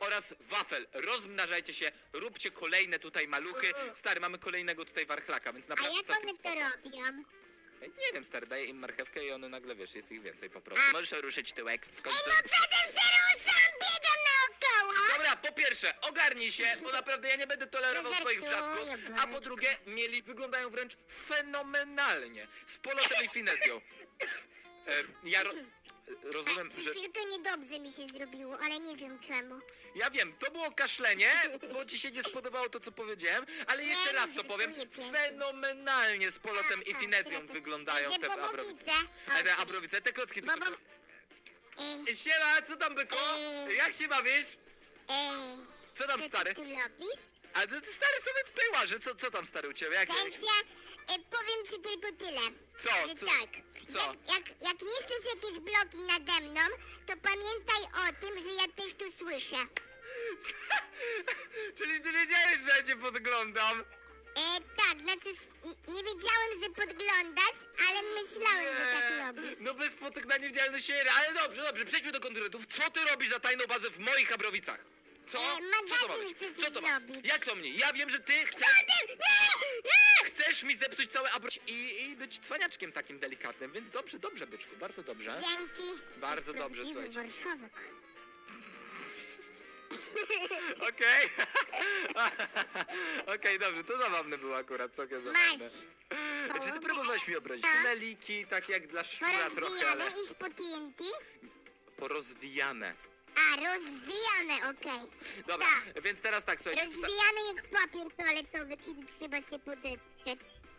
oraz wafel. Rozmnażajcie się, róbcie kolejne tutaj maluchy. Stary, mamy kolejnego tutaj warchlaka, więc A naprawdę jak całkiem one to spoko. robią? Ej, Nie wiem, stary, daję im marchewkę i one nagle, wiesz, jest ich więcej po prostu. A. Możesz ruszyć tyłek w Ej, końcu. no przecież się ruszam, biegam naokoło! Dobra, po pierwsze, ogarnij się, bo naprawdę ja nie będę tolerował swoich żartuję, wrzasków. A po drugie, mieli, wyglądają wręcz fenomenalnie. Z polotem i finezją. E, ja ro, rozumiem, Przez że... chwilkę niedobrze mi się zrobiło, ale nie wiem czemu. Ja wiem, to było kaszlenie, bo ci się nie spodobało to, co powiedziałem, ale jeszcze raz to powiem. Fenomenalnie z polotem i Tak, finezją tak. wyglądają Że te abrowice. Te abrowice, te klocki Ej, Siema, co tam byku? Jak się bawisz? Co tam co stary? ty tu robisz? A ty stary sobie tutaj łaży, co, co tam stary u ciebie? Jak, Sensia, e, powiem ci tylko tyle. Co? Co? tak, Co? Jak, jak, jak niszczysz jakieś bloki nade mną, to pamiętaj o tym, że ja też tu słyszę. Czyli ty wiedziałeś, że ja cię podglądam? E, tak, znaczy s- nie wiedziałem, że podglądasz, ale myślałem, że tak robisz. No bez potyk na siery, ale dobrze, dobrze, przejdźmy do konkurentów. Co ty robisz za tajną bazę w moich Habrowicach? Co? E, Co to ma magazyn być? Co to ma? zrobić. Jak to mnie? Ja wiem, że ty chcesz... Nie, nie! Chcesz mi zepsuć całe abro... I, i być cwaniaczkiem takim delikatnym, więc dobrze, dobrze, byczku, bardzo dobrze. Dzięki. Bardzo dobrze, Prawdziwy słuchajcie. Warszawek. Okej. Okej, dobrze, to zabawne było akurat, całkiem zabawne. Masz. Czy ty próbowałeś mi obrazić? Tak. Tuneliki, tak jak dla szczura trochę, ale i z po TNT? porozwijane. A, rozwijane, okej. Dobra, Tak. więc teraz tak, słuchajcie. Rozwijane jak papier toaletowy, kiedy trzeba się podetrzeć.